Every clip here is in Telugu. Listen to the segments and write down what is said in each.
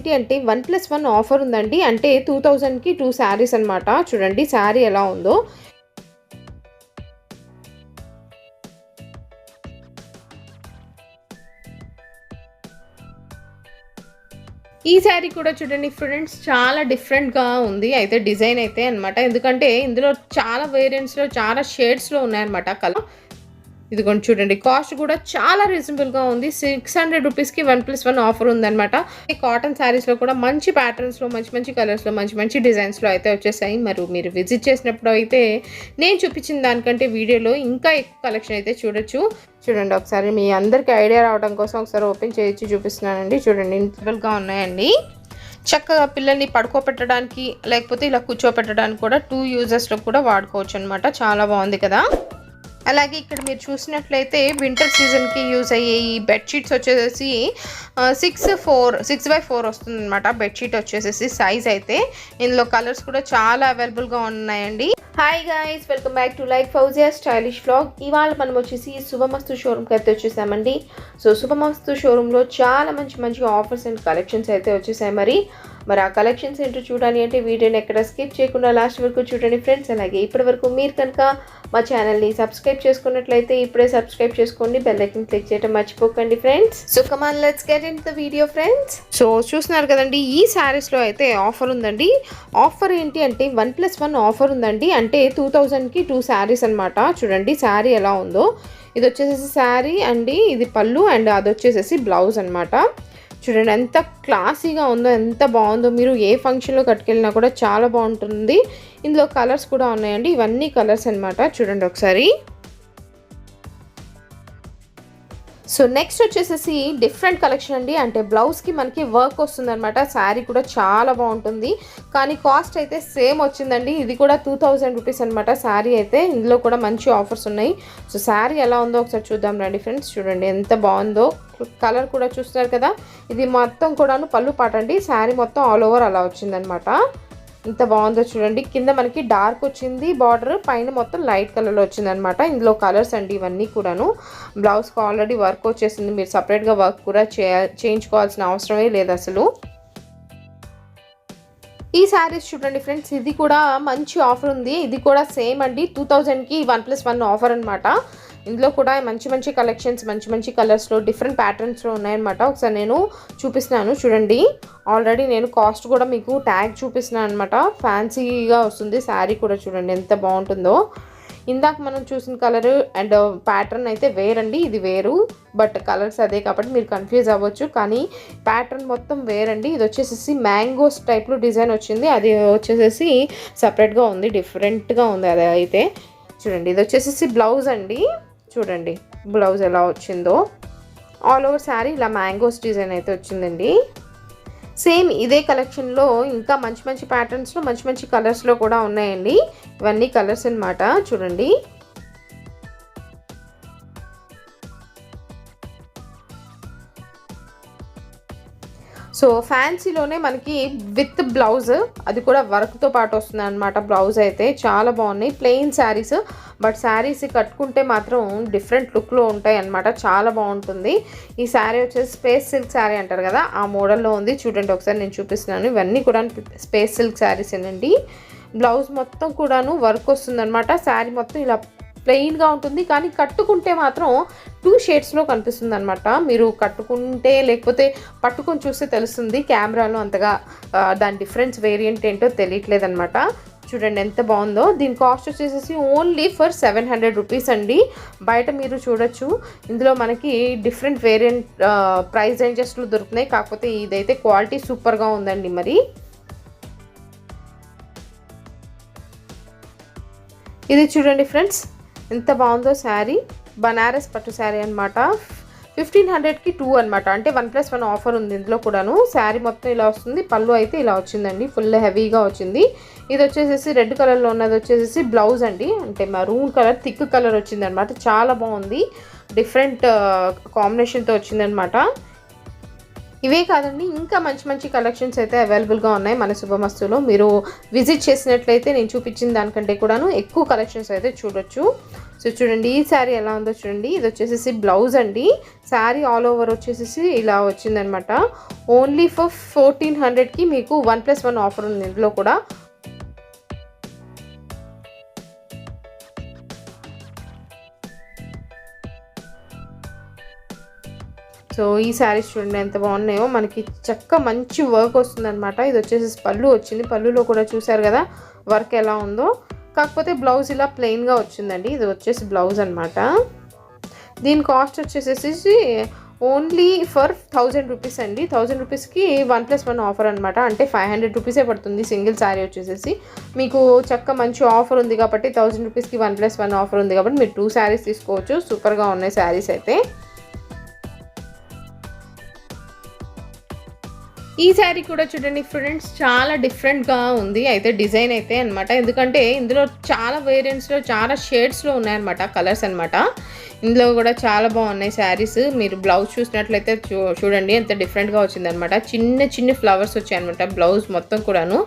ఏంటి అంటే వన్ ప్లస్ వన్ ఆఫర్ ఉందండి. అంటే టూ థౌజండ్కి టూ శారీస్ అనమాట చూడండి శారీ ఎలా ఉందో. ఈ శారీ కూడా చూడండి ఫ్రెండ్స్ చాలా డిఫరెంట్గా ఉంది. అయితే డిజైన్ అయితే అనమాట ఎందుకంటే ఇందులో చాలా వేరియంట్స్లో చాలా షేడ్స్లో ఉన్నాయన్నమాట కలర్ ఇదిగోండి చూడండి. కాస్ట్ కూడా చాలా రీజనబుల్గా ఉంది. సిక్స్ హండ్రెడ్ రూపీస్కి వన్ ప్లస్ వన్ ఆఫర్ ఉందన్నమాట. ఈ కాటన్ శారీస్లో కూడా మంచి ప్యాటర్న్స్లో మంచి మంచి కలర్స్లో మంచి మంచి డిజైన్స్లో అయితే వచ్చేసాయి. మరి మీరు విజిట్ చేసినప్పుడు అయితే నేను చూపించిన దానికంటే వీడియోలో ఇంకా ఎక్కువ కలెక్షన్ అయితే చూడొచ్చు. చూడండి ఒకసారి మీ అందరికీ ఐడియా రావడం కోసం ఒకసారి ఓపెన్ చేయించి చూపిస్తున్నానండి. చూడండి ఇంటర్వల్గా ఉన్నాయండి. చక్కగా పిల్లల్ని పడుకోబెట్టడానికి లేకపోతే ఇలా కూర్చోపెట్టడానికి కూడా టూ యూజెస్లో కూడా వాడుకోవచ్చు అనమాట చాలా బాగుంది కదా. అలాగే ఇక్కడ మీరు చూసినట్లయితే వింటర్ సీజన్కి యూజ్ అయ్యే ఈ బెడ్షీట్స్ వచ్చేసి six four six by four వస్తుంది అనమాట బెడ్షీట్ వచ్చేసేసి సైజ్ అయితే. ఇందులో కలర్స్ కూడా చాలా అవైలబుల్గా ఉన్నాయండి. Hi guys welcome back to like Fouzia stylish vlog ఇవాళ మనం వచ్చేసి శుభమస్తు షోరూమ్కి అయితే వచ్చేసామండి. సో శుభమస్తు షోరూంలో చాలా మంచి మంచి ఆఫర్స్ అండ్ కలెక్షన్స్ అయితే వచ్చేసాయి మరి. మరి ఆ కలెక్షన్స్ ఏంటో చూడాలి అంటే వీడియోని ఎక్కడ స్కిప్ చేయకుండా లాస్ట్ వరకు చూడండి ఫ్రెండ్స్ అలాగే ఇప్పటి వరకు మీరు కనుక మా ఛానల్ని సబ్స్క్రైబ్ చేసుకున్నట్లయితే ఇప్పుడే సబ్స్క్రైబ్ చేసుకోండి బెల్ ఐకన్ క్లిక్ చేయడం మర్చిపోకండి friends so come on let's get in the video friends so చూస్తున్నారు కదండి ఈ శారీస్లో అయితే ఆఫర్ ఉందండి. ఆఫర్ ఏంటి అంటే వన్ ప్లస్ వన్ ఆఫర్ ఉందండి. అంటే టూ థౌజండ్కి టూ శారీస్ అనమాట చూడండి శారీ ఎలా ఉందో. ఇది వచ్చేసేసి శారీ అండి ఇది పళ్ళు అండ్ అది వచ్చేసేసి బ్లౌజ్ అనమాట చూడండి ఎంత క్లాసీగా ఉందో ఎంత బాగుందో. మీరు ఏ ఫంక్షన్లో కట్టుకెళ్ళినా కూడా చాలా బాగుంటుంది. ఇందులో కలర్స్ కూడా ఉన్నాయండి. ఇవన్నీ కలర్స్ అనమాట చూడండి ఒకసారి. సో నెక్స్ట్ వచ్చేసేసి డిఫరెంట్ కలెక్షన్ అండి. అంటే బ్లౌజ్కి మనకి వర్క్ వస్తుందన్నమాట. శారీ కూడా చాలా బాగుంటుంది. కానీ కాస్ట్ అయితే సేమ్ వచ్చిందండి. ఇది కూడా టూ థౌజండ్ రూపీస్ అనమాట శారీ అయితే ఇందులో కూడా మంచి ఆఫర్స్ ఉన్నాయి. సో శారీ ఎలా ఉందో ఒకసారి చూద్దాం రండి ఫ్రెండ్స్ చూడండి ఎంత బాగుందో. కలర్ కూడా చూస్తున్నారు కదా. ఇది మొత్తం కూడాను పళ్ళు పాట అండి. శారీ మొత్తం ఆల్ ఓవర్ అలా వచ్చిందనమాట ఇంత బాగుందో చూడండి. కింద మనకి డార్క్ వచ్చింది. బార్డర్ పైన మొత్తం లైట్ కలర్లో వచ్చిందనమాట. ఇందులో కలర్స్ అండి ఇవన్నీ కూడాను. బ్లౌజ్కి ఆల్రెడీ వర్క్ వచ్చేసింది. మీరు సపరేట్గా వర్క్ కూడా చేయ చేయించుకోవాల్సిన అవసరమే లేదు అసలు. ఈ శారీస్ చూడండి ఫ్రెండ్స్ ఇది కూడా మంచి ఆఫర్ ఉంది. ఇది కూడా సేమ్ అండి. టూ థౌజండ్కి వన్ ప్లస్ వన్ ఆఫర్ అనమాట ఇందులో కూడా మంచి మంచి కలెక్షన్స్ మంచి మంచి కలర్స్లో డిఫరెంట్ ప్యాటర్న్స్లో ఉన్నాయన్నమాట. ఒకసారి నేను చూపిస్తున్నాను చూడండి. ఆల్రెడీ నేను కాస్ట్ కూడా మీకు ట్యాగ్ చూపిస్తున్నాను అనమాట ఫ్యాన్సీగా వస్తుంది శారీ కూడా చూడండి ఎంత బాగుంటుందో. ఇందాక మనం చూసిన కలర్ అండ్ uh, ప్యాటర్న్ అయితే వేరండి. ఇది వేరు బట్ కలర్స్ అదే కాబట్టి మీరు కన్ఫ్యూజ్ అవ్వచ్చు. కానీ ప్యాటర్న్ మొత్తం వేరండి. ఇది వచ్చేసేసి మ్యాంగోస్ టైప్లో డిజైన్ వచ్చింది. అది వచ్చేసేసి సపరేట్గా ఉంది డిఫరెంట్గా ఉంది అది అయితే. చూడండి ఇది వచ్చేసేసి బ్లౌజ్ అండి. చూడండి బ్లౌజ్ ఎలా వచ్చిందో. ఆల్ ఓవర్ శారీ ఇలా మ్యాంగోస్ డిజైన్ అయితే వచ్చిందండి. సేమ్ ఇదే కలెక్షన్లో ఇంకా మంచి మంచి ప్యాటర్న్స్లో మంచి మంచి కలర్స్లో కూడా ఉన్నాయండి. ఇవన్నీ కలర్స్ అన్నమాట. చూడండి. సో ఫ్యాన్సీలోనే మనకి విత్ బ్లౌజ్ అది కూడా వర్క్తో పాటు వస్తుంది అనమాట బ్లౌజ్ అయితే. చాలా బాగున్నాయి ప్లెయిన్ శారీస్ బట్ శారీస్ కట్టుకుంటే మాత్రం డిఫరెంట్ లుక్లో ఉంటాయి అనమాట చాలా బాగుంటుంది. ఈ శారీ వచ్చేసి స్పేస్ సిల్క్ శారీ అంటారు కదా ఆ మోడల్లో ఉంది. చూడండి ఒకసారి నేను చూపిస్తున్నాను. ఇవన్నీ కూడా స్పేస్ సిల్క్ శారీస్ ఏనండి బ్లౌజ్ మొత్తం కూడాను వర్క్ వస్తుంది అనమాట శారీ మొత్తం ఇలా ప్లెయిన్గా ఉంటుంది. కానీ కట్టుకుంటే మాత్రం టూ షేడ్స్లో కనిపిస్తుంది అనమాట మీరు కట్టుకుంటే లేకపోతే పట్టుకొని చూస్తే తెలుస్తుంది కెమెరాలో అంతగా దాని డిఫరెన్స్ వేరియంట్ ఏంటో తెలియట్లేదు అనమాట చూడండి ఎంత బాగుందో. దీని కాస్ట్ వచ్చేసేసి only for seven hundred rupees అండి. బయట మీరు చూడొచ్చు. ఇందులో మనకి డిఫరెంట్ వేరియంట్ ప్రైస్ రేంజెస్లో దొరుకుతున్నాయి. కాకపోతే ఇదైతే క్వాలిటీ సూపర్గా ఉందండి మరి. ఇది చూడండి ఫ్రెండ్స్. ఎంత బాగుందో శారీ? బనారస్ పట్టు శారీ అనమాట ఫిఫ్టీన్ హండ్రెడ్కి టూ అనమాట అంటే వన్ ప్లస్ వన్ ఆఫర్ ఉంది ఇందులో కూడాను. శారీ మొత్తం ఇలా వస్తుంది. పళ్ళు అయితే ఇలా వచ్చిందండి. ఫుల్ హెవీగా వచ్చింది. ఇది వచ్చేసేసి రెడ్ కలర్లో ఉన్నది వచ్చేసేసి బ్లౌజ్ అండి. అంటే మరూన్ కలర్ థిక్ కలర్ వచ్చిందనమాట చాలా బాగుంది. డిఫరెంట్ కాంబినేషన్తో వచ్చిందనమాట ఇవే కాదండి ఇంకా మంచి మంచి కలెక్షన్స్ అయితే అవైలబుల్గా ఉన్నాయి మన శుభమస్తులో. మీరు విజిట్ చేసినట్లయితే నేను చూపించిన దానికంటే కూడాను ఎక్కువ కలెక్షన్స్ అయితే చూడొచ్చు. సో చూడండి ఈ శారీ ఎలా ఉందో చూడండి. ఇది వచ్చేసేసి బ్లౌజ్ అండి. శారీ ఆల్ ఓవర్ వచ్చేసేసి ఇలా వచ్చిందనమాట. ఓన్లీ ఫర్ ఫోర్టీన్ హండ్రెడ్కి మీకు వన్ ప్లస్ వన్ ఆఫర్ ఉంది. ఇందులో కూడా సో ఈ శారీస్ చూడండి ఎంత బాగున్నాయో. మనకి చక్క మంచి వర్క్ వస్తుందన్నమాట. ఇది వచ్చేసి పళ్ళు వచ్చింది. పళ్ళులో కూడా చూసారు కదా వర్క్ ఎలా ఉందో. కాకపోతే బ్లౌజ్ ఇలా ప్లెయిన్గా వచ్చిందండి. ఇది వచ్చేసి బ్లౌజ్ అనమాట దీని కాస్ట్ వచ్చేసేసి ఓన్లీ ఫర్ థౌజండ్ రూపీస్ అండి. థౌజండ్ రూపీస్కి వన్ ప్లస్ వన్ ఆఫర్ అనమాట అంటే ఫైవ్ హండ్రెడ్ రూపీసే పడుతుంది సింగిల్ శారీ వచ్చేసేసి. మీకు చక్క మంచి ఆఫర్ ఉంది కాబట్టి థౌజండ్ రూపీస్కి వన్ ప్లస్ వన్ ఆఫర్ ఉంది కాబట్టి మీరు టూ శారీస్ తీసుకోవచ్చు. సూపర్గా ఉన్నాయి శారీస్ అయితే. ఈ శారీ కూడా చూడండి ఫ్రెండ్స్ చాలా డిఫరెంట్గా ఉంది. అయితే డిజైన్ అయితే అనమాట ఎందుకంటే ఇందులో చాలా వేరియంట్స్లో చాలా షేడ్స్లో ఉన్నాయన్నమాట కలర్స్ అనమాట ఇందులో కూడా చాలా బాగున్నాయి శారీస్. మీరు బ్లౌజ్ చూసినట్లయితే చూ చూడండి ఎంత డిఫరెంట్గా వచ్చిందనమాట చిన్న చిన్న ఫ్లవర్స్ వచ్చాయన్నమాట బ్లౌజ్ మొత్తం కూడాను.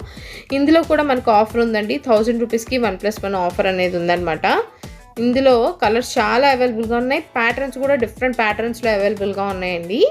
ఇందులో కూడా మనకు ఆఫర్ ఉందండి. థౌజండ్ రూపీస్కి వన్ ప్లస్ వన్ ఆఫర్ అనేది ఉందన్నమాట. ఇందులో కలర్స్ చాలా అవైలబుల్గా ఉన్నాయి. ప్యాటర్న్స్ కూడా డిఫరెంట్ ప్యాటర్న్స్లో అవైలబుల్గా ఉన్నాయండి.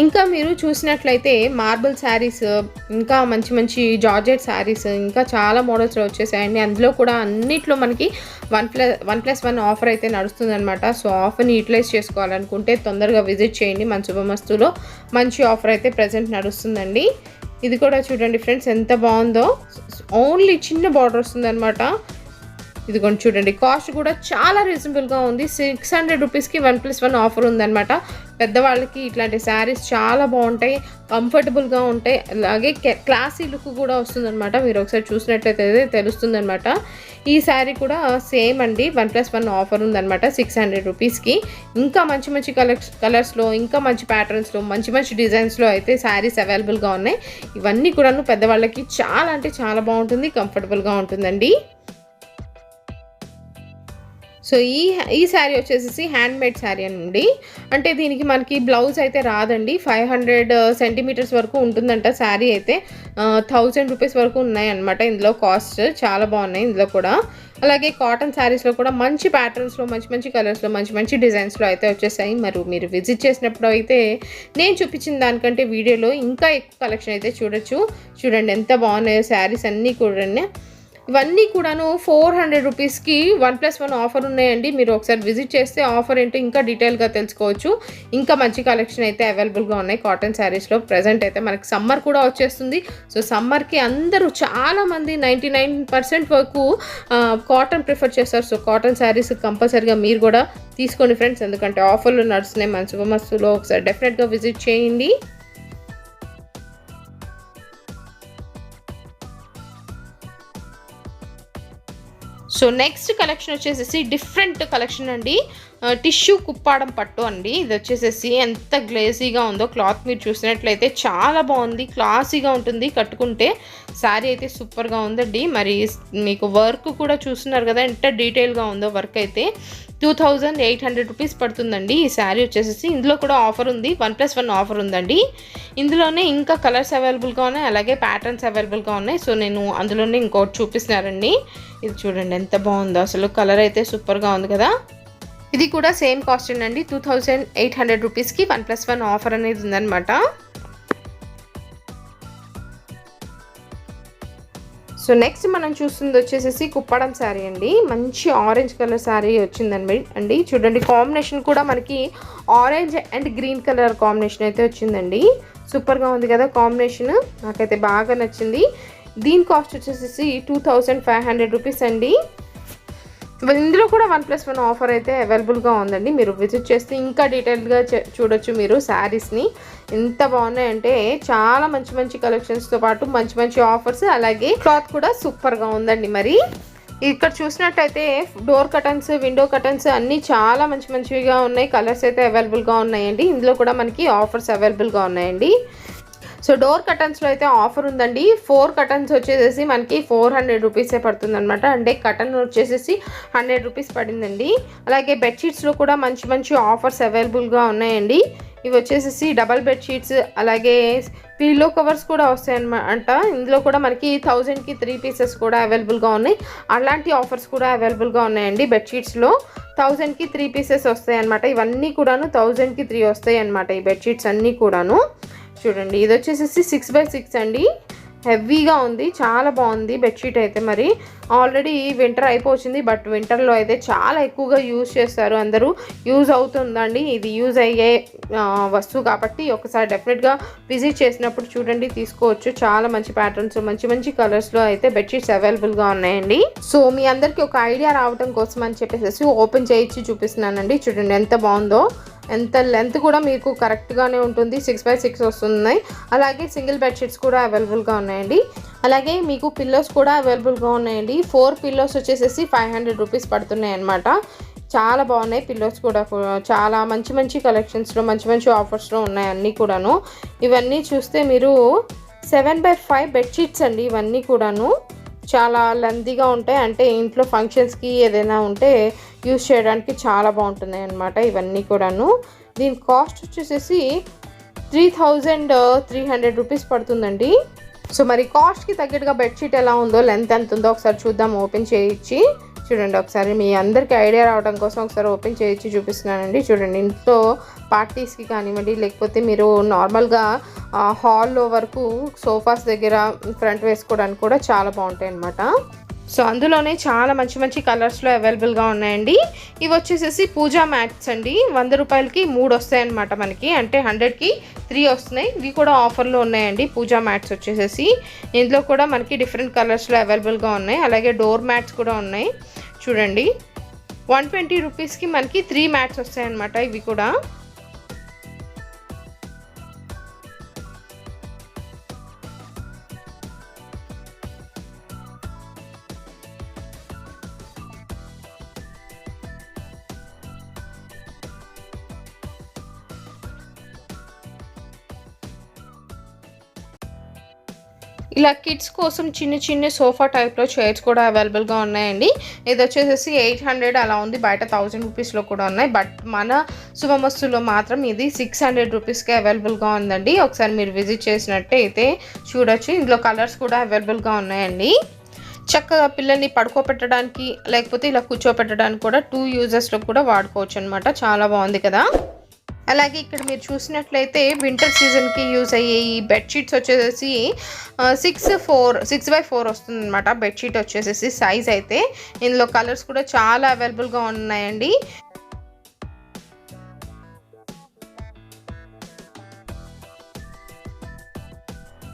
ఇంకా మీరు చూసినట్లయితే మార్బుల్ శారీస్ ఇంకా మంచి మంచి జార్జెట్ శారీస్ ఇంకా చాలా మోడల్స్లో వచ్చేసాయండి. అందులో కూడా అన్నిట్లో మనకి one plus one plus one offer అయితే నడుస్తుందనమాట సో ఆఫర్ని యూటిలైజ్ చేసుకోవాలనుకుంటే తొందరగా విజిట్ చేయండి. మన శుభమస్తులో మంచి ఆఫర్ అయితే ప్రజెంట్ నడుస్తుందండి. ఇది కూడా చూడండి ఫ్రెండ్స్ ఎంత బాగుందో. ఓన్లీ చిన్న బార్డర్ వస్తుందన్నమాట. ఇదిగోండి చూడండి. కాస్ట్ కూడా చాలా రీజనబుల్గా ఉంది. సిక్స్ హండ్రెడ్ రూపీస్కి వన్ ప్లస్ వన్ ఆఫర్ ఉందన్నమాట. పెద్దవాళ్ళకి ఇట్లాంటి శారీస్ చాలా బాగుంటాయి. కంఫర్టబుల్గా ఉంటాయి. అలాగే క్లాసీ లుక్ కూడా వస్తుందన్నమాట. మీరు ఒకసారి చూసినట్లయితే తెలుస్తుందన్నమాట. ఈ శారీ కూడా సేమ్ అండి. వన్ ప్లస్ వన్ ఆఫర్ ఉందన్నమాట సిక్స్ హండ్రెడ్ రూపీస్కి ఇంకా మంచి మంచి కలర్స్ కలర్స్లో ఇంకా మంచి ప్యాటర్న్స్లో మంచి మంచి డిజైన్స్లో అయితే శారీస్ అవైలబుల్గా ఉన్నాయి. ఇవన్నీ కూడాను పెద్దవాళ్ళకి చాలా అంటే చాలా బాగుంటుంది. కంఫర్టబుల్గా ఉంటుందండి. సో ఈ ఈ శారీ వచ్చేసి హ్యాండ్ మేడ్ శారీ అండి అంటే దీనికి మనకి బ్లౌజ్ అయితే రాదండి. ఫైవ్ హండ్రెడ్ సెంటీమీటర్స్ వరకు ఉంటుందంట శారీ అయితే. థౌజండ్ రూపీస్ వరకు ఉన్నాయన్నమాట ఇందులో కాస్ట్ చాలా బాగున్నాయి ఇందులో కూడా. అలాగే కాటన్ శారీస్లో కూడా మంచి ప్యాటర్న్స్లో మంచి మంచి కలర్స్లో మంచి మంచి డిజైన్స్లో అయితే వచ్చేసాయి. మరి మీరు విజిట్ చేసినప్పుడు అయితే నేను చూపించిన దానికంటే వీడియోలో ఇంకా ఎక్కువ కలెక్షన్ అయితే చూడొచ్చు. చూడండి ఎంత బాగున్నాయో శారీస్ అన్నీ కూడా. ఇవన్నీ కూడాను ఫోర్ హండ్రెడ్ రూపీస్కి వన్ ప్లస్ వన్ ఆఫర్ ఉన్నాయండి. మీరు ఒకసారి విజిట్ చేస్తే ఆఫర్ ఏంటో ఇంకా డీటెయిల్గా తెలుసుకోవచ్చు. ఇంకా మంచి కలెక్షన్ అయితే అవైలబుల్గా ఉన్నాయి. కాటన్ శారీస్లో ప్రజెంట్ అయితే మనకి సమ్మర్ కూడా వచ్చేస్తుంది. సో సమ్మర్కి అందరూ చాలామంది నైంటీ నైన్ పర్సెంట్ వరకు కాటన్ ప్రిఫర్ చేస్తారు. సో కాటన్ శారీస్ కంపల్సరీగా మీరు కూడా తీసుకోండి ఫ్రెండ్స్. ఎందుకంటే ఆఫర్లు నడుస్తున్నాయి. మన శుభమస్తులో ఒకసారి డెఫినెట్గా విజిట్ చేయండి. సో నెక్స్ట్ కలెక్షన్ వచ్చేసేసి డిఫరెంట్ కలెక్షన్ అండి. Uh, టిష్యూ కుప్పాడం పట్టు అండి. ఇది వచ్చేసేసి ఎంత గ్లేజీగా ఉందో క్లాత్ మీరు చూసినట్లయితే చాలా బాగుంది. క్లాసీగా ఉంటుంది. కట్టుకుంటే శారీ అయితే సూపర్గా ఉందండి. మరి మీకు వర్క్ కూడా చూస్తున్నారు కదా ఎంత డీటెయిల్గా ఉందో వర్క్ అయితే. Two thousand eight hundred rupees పడుతుందండి. ఈ శారీ వచ్చేసి ఇందులో కూడా ఆఫర్ ఉంది. వన్ ప్లస్ వన్ ఆఫర్ ఉందండి. ఇందులోనే ఇంకా కలర్స్ అవైలబుల్గా ఉన్నాయి. అలాగే ప్యాటర్న్స్ అవైలబుల్గా ఉన్నాయి. సో నేను అందులోనే ఇంకోటి చూపిస్తున్నారండి ఇది చూడండి ఎంత బాగుందో. అసలు కలర్ అయితే సూపర్గా ఉంది కదా. ఇది కూడా సేమ్ కాస్ట్ అండి. టూ థౌజండ్ ఎయిట్ హండ్రెడ్ రూపీస్కి వన్ ప్లస్ వన్ ఆఫర్ అనేది ఉందన్నమాట. సో నెక్స్ట్ మనం చూస్తుంది వచ్చేసేసి కుప్పడం శారీ అండి. మంచి ఆరెంజ్ కలర్ శారీ వచ్చిందండి. అండి చూడండి కాంబినేషన్ కూడా మనకి orange and green colour combination అయితే వచ్చిందండి. సూపర్గా ఉంది కదా కాంబినేషన్ నాకైతే బాగా నచ్చింది. దీని కాస్ట్ వచ్చేసేసి two thousand five hundred rupees అండి. ఇందులో కూడా వన్ ప్లస్ వన్ ఆఫర్ అయితే అవైలబుల్గా ఉందండి. మీరు విజిట్ చేస్తే ఇంకా డీటెయిల్డ్గా చూడొచ్చు మీరు శారీస్ని. ఎంత బాగున్నాయంటే చాలా మంచి మంచి కలెక్షన్స్తో పాటు మంచి మంచి ఆఫర్స్ అలాగే క్లాత్ కూడా సూపర్గా ఉందండి మరి. ఇక్కడ చూసినట్టయితే డోర్ కటన్స్ విండో కటన్స్ అన్నీ చాలా మంచి మంచిగా ఉన్నాయి. కలర్స్ అయితే అవైలబుల్గా ఉన్నాయండి. ఇందులో కూడా మనకి ఆఫర్స్ అవైలబుల్గా ఉన్నాయండి. సో డోర్ కటన్స్లో అయితే ఆఫర్ ఉందండి. ఫోర్ కటన్స్ వచ్చేసేసి మనకి ఫోర్ హండ్రెడ్ రూపీసే పడుతుంది అనమాట అంటే కటన్ వచ్చేసేసి హండ్రెడ్ రూపీస్ పడిందండి. అలాగే బెడ్షీట్స్లో కూడా మంచి మంచి ఆఫర్స్ అవైలబుల్గా ఉన్నాయండి. ఇవి వచ్చేసేసి డబల్ బెడ్షీట్స్ అలాగే పిల్లో కవర్స్ కూడా వస్తాయన్నమాట. ఇందులో కూడా మనకి థౌజండ్కి త్రీ పీసెస్ కూడా అవైలబుల్గా ఉన్నాయి. అలాంటి ఆఫర్స్ కూడా అవైలబుల్గా ఉన్నాయండి బెడ్షీట్స్లో థౌజండ్కి త్రీ పీసెస్ వస్తాయి అనమాట ఇవన్నీ కూడాను థౌజండ్కి త్రీ వస్తాయి అనమాట ఈ బెడ్షీట్స్ అన్నీ కూడాను. చూడండి ఇది వచ్చేసేసి సిక్స్ బై సిక్స్ అండి. హెవీగా ఉంది చాలా బాగుంది బెడ్షీట్ అయితే మరి. ఆల్రెడీ వింటర్ అయిపోయింది బట్ వింటర్లో అయితే చాలా ఎక్కువగా యూజ్ చేస్తారు. అందరూ యూజ్ అవుతుందండి. ఇది యూజ్ అయ్యే వస్తువు కాబట్టి ఒకసారి డెఫినెట్గా విజిట్ చేసినప్పుడు చూడండి తీసుకోవచ్చు. చాలా మంచి ప్యాటర్న్స్ మంచి మంచి కలర్స్లో అయితే బెడ్షీట్స్ అవైలబుల్గా ఉన్నాయండి. సో మీ అందరికీ ఒక ఐడియా రావడం కోసం అని చెప్పేసి ఓపెన్ చేయించి చూపిస్తున్నానండి. చూడండి ఎంత బాగుందో. ఎంత లెంత్ కూడా మీకు కరెక్ట్గానే ఉంటుంది. సిక్స్ బై సిక్స్ వస్తున్నాయి. అలాగే సింగిల్ బెడ్షీట్స్ కూడా అవైలబుల్గా ఉన్నాయండి. అలాగే మీకు పిల్లోస్ కూడా అవైలబుల్గా ఉన్నాయండి. ఫోర్ పిల్లోస్ వచ్చేసేసి ఫైవ్ హండ్రెడ్ రూపీస్ పడుతున్నాయి అనమాట చాలా బాగున్నాయి పిల్లోస్ కూడా. చాలా మంచి మంచి కలెక్షన్స్లో మంచి మంచి ఆఫర్స్లో ఉన్నాయి అన్నీ కూడాను. ఇవన్నీ చూస్తే మీరు సెవెన్ బై ఫైవ్ బెడ్షీట్స్ అండి ఇవన్నీ కూడాను. చాలా లెందీగా ఉంటాయి. అంటే ఇంట్లో ఫంక్షన్స్కి ఏదైనా ఉంటే యూస్ చేయడానికి చాలా బాగుంటున్నాయి అన్నమాట ఇవన్నీ కూడాను. దీని కాస్ట్ వచ్చేసేసి three thousand three hundred rupees పడుతుందండి. సో మరి కాస్ట్కి తగ్గట్టుగా బెడ్షీట్ ఎలా ఉందో లెంత్ ఎంత ఉందో ఒకసారి చూద్దాం ఓపెన్ చేయించి. చూడండి ఒకసారి మీ అందరికీ ఐడియా రావడం కోసం ఒకసారి ఓపెన్ చేయించి చూపిస్తున్నానండి. చూడండి ఇంట్లో పార్టీస్కి కానివ్వండి లేకపోతే మీరు నార్మల్గా హాల్లో వరకు సోఫాస్ దగ్గర ఫ్రంట్ వేసుకోవడానికి కూడా చాలా బాగుంటాయి అన్నమాట సో అందులోనే చాలా మంచి మంచి కలర్స్లో అవైలబుల్గా ఉన్నాయండి. ఇవి వచ్చేసేసి పూజా మ్యాట్స్ అండి. వంద రూపాయలకి మూడు వస్తాయి అనమాట మనకి. అంటే హండ్రెడ్కి త్రీ వస్తున్నాయి. ఇవి కూడా ఆఫర్లో ఉన్నాయండి పూజా మ్యాట్స్ వచ్చేసేసి. ఇందులో కూడా మనకి డిఫరెంట్ కలర్స్లో అవైలబుల్గా ఉన్నాయి. అలాగే డోర్ మ్యాట్స్ కూడా ఉన్నాయి. చూడండి. వన్ ట్వంటీ రూపీస్కి మనకి త్రీ మ్యాట్స్ వస్తాయన్నమాట ఇవి కూడా. ఇలా కిడ్స్ కోసం చిన్న చిన్న సోఫా టైప్లో చైర్స్ కూడా అవైలబుల్గా ఉన్నాయండి. ఇది వచ్చేసేసి ఎయిట్ హండ్రెడ్ అలా ఉంది. బయట థౌజండ్ రూపీస్లో కూడా ఉన్నాయి. బట్ మన శుభమస్తులో మాత్రం ఇది సిక్స్ హండ్రెడ్ రూపీస్కి అవైలబుల్గా ఉందండి. ఒకసారి మీరు విజిట్ చేసినట్టే అయితే చూడొచ్చు. ఇందులో కలర్స్ కూడా అవైలబుల్గా ఉన్నాయండి. చక్కగా పిల్లల్ని పడుకోబెట్టడానికి లేకపోతే ఇలా కూర్చోపెట్టడానికి కూడా టూ యూజెస్లో కూడా వాడుకోవచ్చు అనమాట చాలా బాగుంది కదా? అలాగే ఇక్కడ మీరు చూసినట్లయితే వింటర్ సీజన్కి యూజ్ అయ్యే ఈ బెడ్షీట్స్ వచ్చేసి six four six by four వస్తుంది అనమాట బెడ్షీట్ వచ్చేసేసి సైజ్ అయితే ఇందులో కలర్స్ కూడా చాలా అవైలబుల్గా ఉన్నాయండి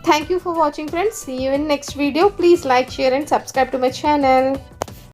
Thank you for watching friends. See you in next video. Please like, share and subscribe to my channel.